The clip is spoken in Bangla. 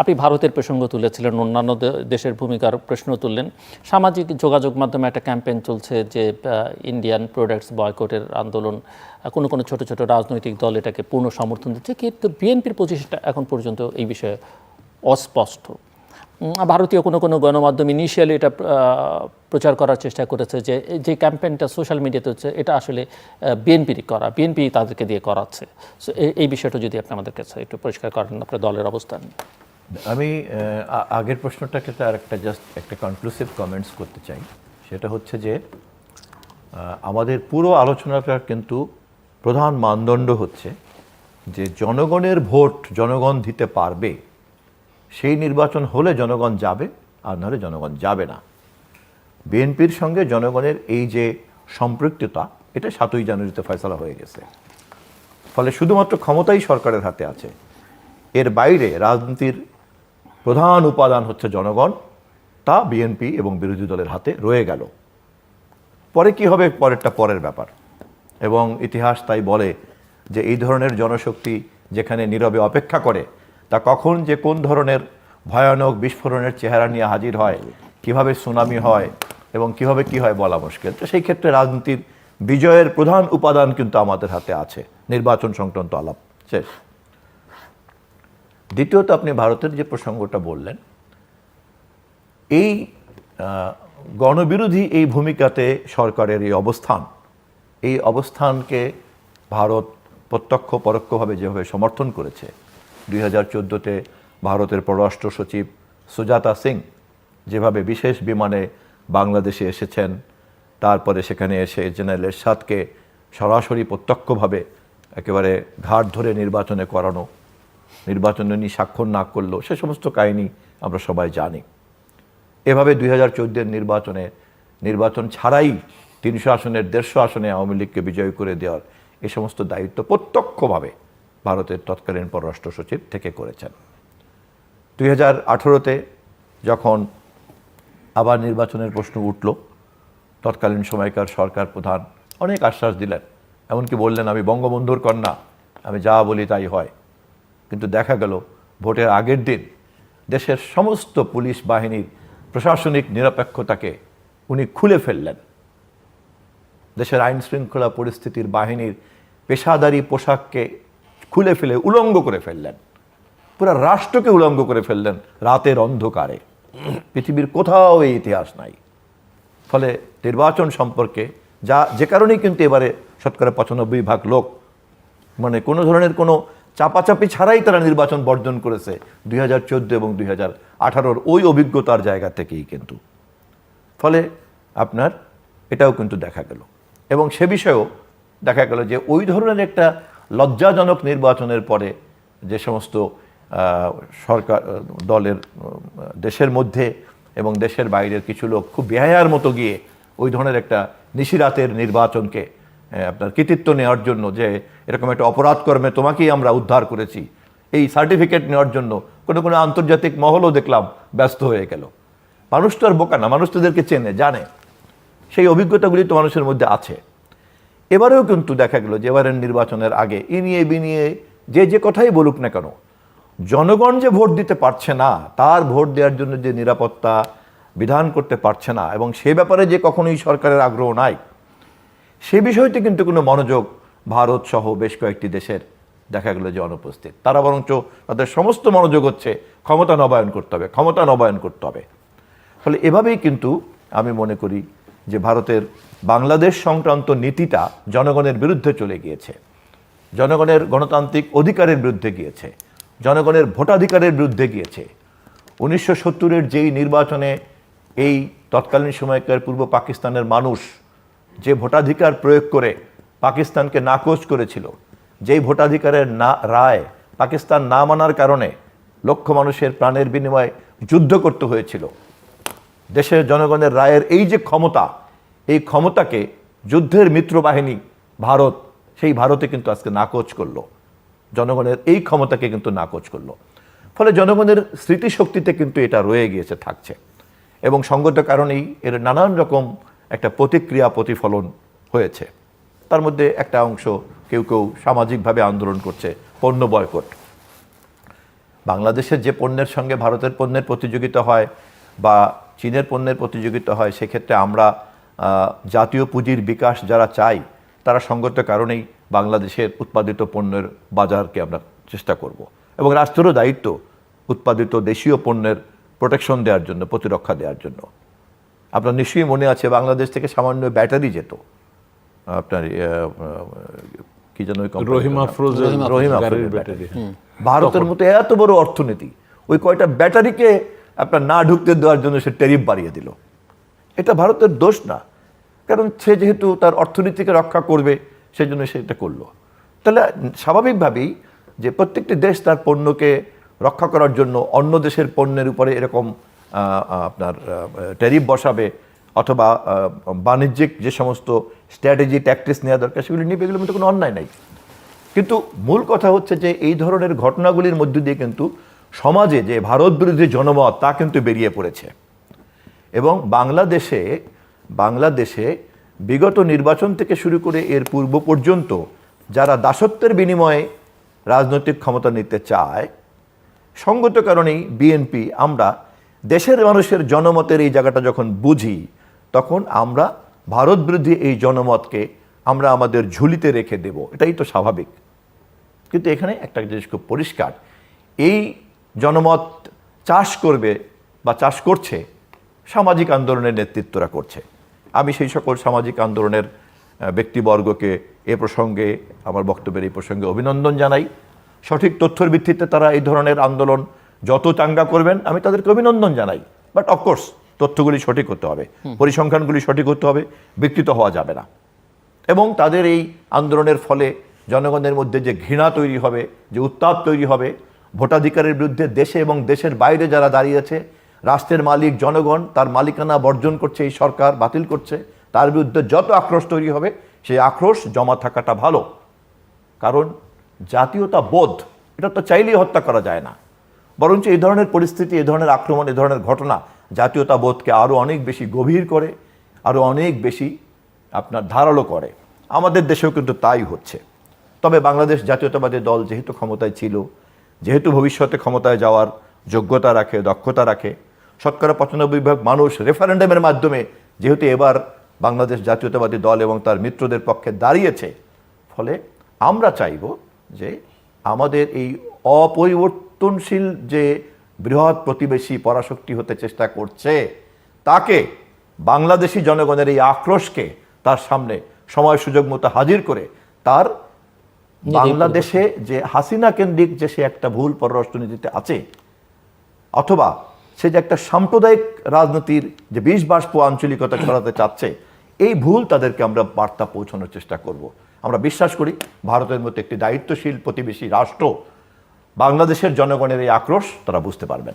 আপনি ভারতের প্রসঙ্গ তুলেছিলেন, অন্যান্য দেশের ভূমিকার প্রশ্ন তুললেন। সামাজিক যোগাযোগ মাধ্যমে একটা ক্যাম্পেইন চলছে যে ইন্ডিয়ান প্রোডাক্টস বয়কটের আন্দোলন কোনো কোনো ছোট ছোট রাজনৈতিক দল এটাকে পূর্ণ সমর্থন দিচ্ছে কিন্তু বিএনপির পজিশনটা এখন পর্যন্ত এই বিষয়ে অস্পষ্ট। ভারতীয় কোনো কোনো গণমাধ্যম ইনিশিয়ালি এটা প্রচার করার চেষ্টা করেছে যে যে ক্যাম্পেইনটা সোশ্যাল মিডিয়াতে হচ্ছে, এটা আসলে বিএনপিরই করা বিএনপি তাদেরকে দিয়ে করাচ্ছে। সো এই বিষয়টা যদি আপনি আমাদের কাছে একটু পরিষ্কার করেন, আপনার দলের অবস্থান। আমি আগের প্রশ্নটাকে আর একটা জাস্ট একটা কনক্লুসিভ কমেন্টস করতে চাই। সেটা হচ্ছে যে আমাদের পুরো আলোচনাটার কিন্তু প্রধান মানদণ্ড হচ্ছে যে জনগণের ভোট জনগণ দিতে পারবে, সেই নির্বাচন হলে জনগণ যাবে আর নাহলে জনগণ যাবে না। বিএনপির সঙ্গে জনগণের এই যে সম্পৃক্ততা, এটা সাতই জানুয়ারিতে ফয়সলা হয়ে গেছে। ফলে শুধুমাত্র ক্ষমতাই সরকারের হাতে আছে। এর বাইরে রাজনীতির প্রধান উপাদান হচ্ছে জনগণ, তা বিএনপি এবং বিরোধী দলের হাতে রয়ে গেল। পরে কি হবে? পরেরটা পরের ব্যাপার। এবং ইতিহাস তাই বলে যে এই ধরনের জনশক্তি যেখানে নীরবে অপেক্ষা করে, তা কখন যে কোন ধরনের ভয়ানক বিস্ফোরণের চেহারা নিয়ে হাজির হয়, কীভাবে সুনামি হয় এবং কীভাবে কি হয় বলা মুশকিল। তো সেই ক্ষেত্রে রাজনীতির বিজয়ের প্রধান উপাদান কিন্তু আমাদের হাতে আছে। নির্বাচন সংক্রান্ত আলাপ। শেষ। দ্বিতীয়ত আপনি ভারতের যে প্রসঙ্গটা বললেন, এই গণবিরোধী এই ভূমিকাতে সরকারের এই অবস্থান, এই অবস্থানকে ভারত প্রত্যক্ষ পরোক্ষভাবে যেভাবে সমর্থন করেছে, দুই হাজার চোদ্দোতে ভারতের পররাষ্ট্র সচিব সুজাতা সিং যেভাবে বিশেষ বিমানে বাংলাদেশে এসেছেন, তারপরে সেখানে এসে জেনারেল এরশাদকে সরাসরি প্রত্যক্ষভাবে একেবারে ঘাট ধরে নির্বাচনে করানো নির্বাচনে নিয়ে স্বাক্ষর না করল সে সমস্ত কাহিনী আমরা সবাই জানি। এভাবে দুই হাজার চোদ্দের নির্বাচনে, নির্বাচন ছাড়াই তিনশো আসনের, দেড়শো আসনে আওয়ামী লীগকে বিজয় করে দেওয়ার এই সমস্ত দায়িত্ব প্রত্যক্ষভাবে ভারতের তৎকালীন পররাষ্ট্র সচিব থেকে করেছেন। দুই হাজার আঠেরোতে যখন আবার নির্বাচনের প্রশ্ন উঠল, তৎকালীন সময়কার সরকার প্রধান অনেক আশ্বাস দিলেন। এমনকি বললেন, আমি বঙ্গবন্ধুর কন্যা, আমি যা বলি তাই হয়। কিন্তু দেখা গেল ভোটের আগের দিন দেশের সমস্ত পুলিশ বাহিনীর প্রশাসনিক নিরপেক্ষতাকে উনি খুলে ফেললেন। দেশের আইন শৃঙ্খলা পরিস্থিতির বাহিনীর পেশাদারি পোশাককে খুলে ফেলে, উলঙ্গ করে ফেললেন। পুরো রাষ্ট্রকে উলঙ্গ করে ফেললেন রাতের অন্ধকারে। পৃথিবীর কোথাও এই ইতিহাস নাই। ফলে নির্বাচন সম্পর্কে যা, যে কারণেই কিন্তু এবারে শতকরা পঁচানব্বই ভাগ লোক মানে কোনো ধরনের কোনো চাপাচাপি ছাড়াই তারা নির্বাচন বর্জন করেছে দুই হাজার চোদ্দ এবং দুই হাজার আঠারোর ওই অভিজ্ঞতার জায়গা থেকেই কিন্তু। ফলে আপনার এটাও কিন্তু দেখা গেল। এবং সে বিষয়েও দেখা গেল যে ওই ধরনের একটা লজ্জাজনক নির্বাচনের পরে যে সমস্ত সরকার, দলের দেশের মধ্যে এবং দেশের বাইরের কিছু লোক খুব বেহায়ার মতো গিয়ে ওই ধরনের একটা নিশিরাতের নির্বাচনকে আপনার কৃতিত্ব নেওয়ার জন্য যে এরকম একটা অপরাধ কর্মে তোমাকেই আমরা উদ্ধার করেছি, এই সার্টিফিকেট নেওয়ার জন্য কোনো কোনো আন্তর্জাতিক মহলও দেখলাম ব্যস্ত হয়ে গেল। মানুষ তো আর বোকা না, মানুষ তোদেরকে চেনে, জানে। সেই অভিজ্ঞতাগুলি তো মানুষের মধ্যে আছে। এবারেও কিন্তু দেখা গেল যে এবারের নির্বাচনের আগে ই নিয়ে বি নিয়ে যে যে কথাই বলুক না কেন, জনগণ যে ভোট দিতে পারছে না, তার ভোট দেওয়ার জন্য যে নিরাপত্তা বিধান করতে পারছে না, এবং সে ব্যাপারে যে কখনোই সরকারের আগ্রহ নাই সে বিষয়টি কিন্তু কোনো মনোযোগ ভারত সহ বেশ কয়েকটি দেশের দেখা গেল যে অনুপস্থিত। তারা বরঞ্চ তাদের সমস্ত মনোযোগ হচ্ছে ক্ষমতা নবায়ন করতে হবে, ক্ষমতা নবায়ন করতে হবে। ফলে এভাবেই কিন্তু আমি মনে করি যে ভারতের বাংলাদেশ সংক্রান্ত নীতিটা জনগণের বিরুদ্ধে চলে গিয়েছে। জনগণের গণতান্ত্রিক অধিকারের বিরুদ্ধে গিয়েছে। জনগণের ভোটাধিকারের বিরুদ্ধে গিয়েছে। উনিশশো সত্তরের যেই নির্বাচনে এই তৎকালীন সময়কার পূর্ব পাকিস্তানের মানুষ যে ভোটাধিকার প্রয়োগ করে পাকিস্তানকে নাকচ করেছিল, যেই ভোটাধিকারের না, রায় পাকিস্তান না মানার কারণে লক্ষ মানুষের প্রাণের বিনিময়ে যুদ্ধ করতে হয়েছিল। দেশের জনগণের রায়ের এই যে ক্ষমতা, এই ক্ষমতাকে যুদ্ধের মিত্র বাহিনী ভারত, সেই ভারতে কিন্তু আজকে নাকচ করল। জনগণের এই ক্ষমতাকে কিন্তু নাকচ করল। ফলে জনগণের স্মৃতিশক্তিতে কিন্তু এটা রয়ে গিয়েছে, থাকছে। এবং সঙ্গত কারণেই এর নানান রকম একটা প্রতিক্রিয়া প্রতিফলন হয়েছে। তার মধ্যে একটা অংশ কেউ কেউ সামাজিকভাবে আন্দোলন করছে, পণ্য বয়কট। বাংলাদেশের যে পণ্যের সঙ্গে ভারতের পণ্যের প্রতিযোগিতা হয় বা চীনের পণ্যের প্রতিযোগিতা হয়, সেক্ষেত্রে আমরা জাতীয় পুঁজির বিকাশ যারা চাই, তারা সঙ্গত কারণেই বাংলাদেশের উৎপাদিত পণ্যের বাজারকে আমরা চেষ্টা করব। এবং রাষ্ট্রেরও দায়িত্ব উৎপাদিত দেশীয় পণ্যের প্রোটেকশন দেওয়ার জন্য, প্রতিরক্ষা দেওয়ার জন্য। আপনার নিশ্চয়ই মনে আছে বাংলাদেশ থেকে সামান্য ব্যাটারি যেত। আপনার কি যেন রহিমা রহিমা ব্যাটারি। ভারতের মতো এত বড় অর্থনীতি ওই কয়টা ব্যাটারিকে আপনার না ঢুকতে দেওয়ার জন্য সে ট্যারিফ বাড়িয়ে দিল। এটা ভারতের দোষ না কারণ সে যেহেতু তার অর্থনীতিকে রক্ষা করবে সেই জন্য সে এটা করল। তাহলে স্বাভাবিকভাবেই যে প্রত্যেকটি দেশ তার পণ্যকে রক্ষা করার জন্য অন্য দেশের পণ্যের উপরে এরকম আপনার ট্যারিফ বসাবে অথবা বাণিজ্যিক যে সমস্ত স্ট্র্যাটেজি ট্যাকটিক্স নেওয়া দরকার, সেগুলি নিবে, এগুলোর মধ্যে কোনো অন্যায় নাই। কিন্তু মূল কথা হচ্ছে যে, এই ধরনের ঘটনাগুলির মধ্য দিয়ে কিন্তু সমাজে যে ভারত বিরোধী জনমত, তা কিন্তু বেরিয়ে পড়েছে। এবং বাংলাদেশে বাংলাদেশে বিগত নির্বাচন থেকে শুরু করে এর পূর্ব পর্যন্ত যারা দাসত্বের বিনিময়ে রাজনৈতিক ক্ষমতা নিতে চায়, সঙ্গত কারণেই বিএনপি, আমরা দেশের মানুষের জনমতের এই জায়গাটা যখন বুঝি, তখন আমরা ভারত বিরোধী এই জনমতকে আমরা আমাদের ঝুলিতে রেখে দেব। এটাই তো স্বাভাবিক। কিন্তু এখানে একটা জিনিস খুব পরিষ্কার। এই জনমত চাষ করবে বা চাষ করছে, সামাজিক আন্দোলনের নেতৃত্বরা করছে। আমি সেই সকল সামাজিক আন্দোলনের ব্যক্তিবর্গকে এ প্রসঙ্গে, আমার বক্তব্যের এই প্রসঙ্গে অভিনন্দন জানাই। সঠিক তথ্যের ভিত্তিতে তারা এই ধরনের আন্দোলন যত চাঙ্গা করবেন আমি তাদেরকে অভিনন্দন জানাই। বাট অফকোর্স তথ্যগুলি সঠিক হতে হবে। পরিসংখ্যানগুলি সঠিক হতে হবে বিকৃত হওয়া যাবে না। এবং তাদের এই আন্দোলনের ফলে জনগণের মধ্যে যে ঘৃণা তৈরি হবে যে উত্তাপ তৈরি হবে ভোটাধিকারের বিরুদ্ধে দেশে এবং দেশের বাইরে যারা দাঁড়িয়েছে রাষ্ট্রের মালিক জনগণ তার মালিকানা বর্জন করছে এই সরকার বাতিল করছে তার বিরুদ্ধে যত আক্রোশ তৈরি হবে সেই আক্রোশ জমা থাকাটা ভালো। কারণ জাতীয়তা বোধ এটা তো চাইলেই হত্যা করা যায় না। বরঞ্চ এই ধরনের পরিস্থিতি এই ধরনের আক্রমণ এই ধরনের ঘটনা জাতীয়তা বোধকে আরও অনেক বেশি গভীর করে আরও অনেক বেশি আপনার ধারালো করে। আমাদের দেশেও কিন্তু তাই হচ্ছে। তবে বাংলাদেশ জাতীয়তাবাদী দল যেহেতু ক্ষমতায় ছিল, যেহেতু ভবিষ্যতে ক্ষমতায় যাওয়ার যোগ্যতা রাখে, দক্ষতা রাখে, শতকরা পঁচানব্বই ভাগ মানুষ রেফারেন্ডামের মাধ্যমে যেহেতু এবার বাংলাদেশ জাতীয়তাবাদী দল এবং তার মিত্রদের পক্ষে দাঁড়িয়েছে, ফলে আমরা চাইব যে আমাদের এই অপরিবর্তনশীল যে বৃহৎ প্রতিবেশী পরাশক্তি হতে চেষ্টা করছে তাকে বাংলাদেশি জনগণের এই আক্রোশকে তার সামনে সময় সুযোগ মতো হাজির করে তার বাংলাদেশে যে হাসিনা কেন্দ্রিক যে সে একটা ভুল পররাষ্ট্রনীতিতে আছে অথবা সে যে একটা সাম্প্রদায়িক রাজনীতির যে বিষ বাষ্প আঞ্চলিকতা ছড়াতে চাচ্ছে এই ভুল তাদেরকে আমরা বার্তা পৌঁছানোর চেষ্টা করব। আমরা বিশ্বাস করি ভারতের মতো একটি দায়িত্বশীল প্রতিবেশী রাষ্ট্র বাংলাদেশের জনগণের এই আক্রোশ তারা বুঝতে পারবেন।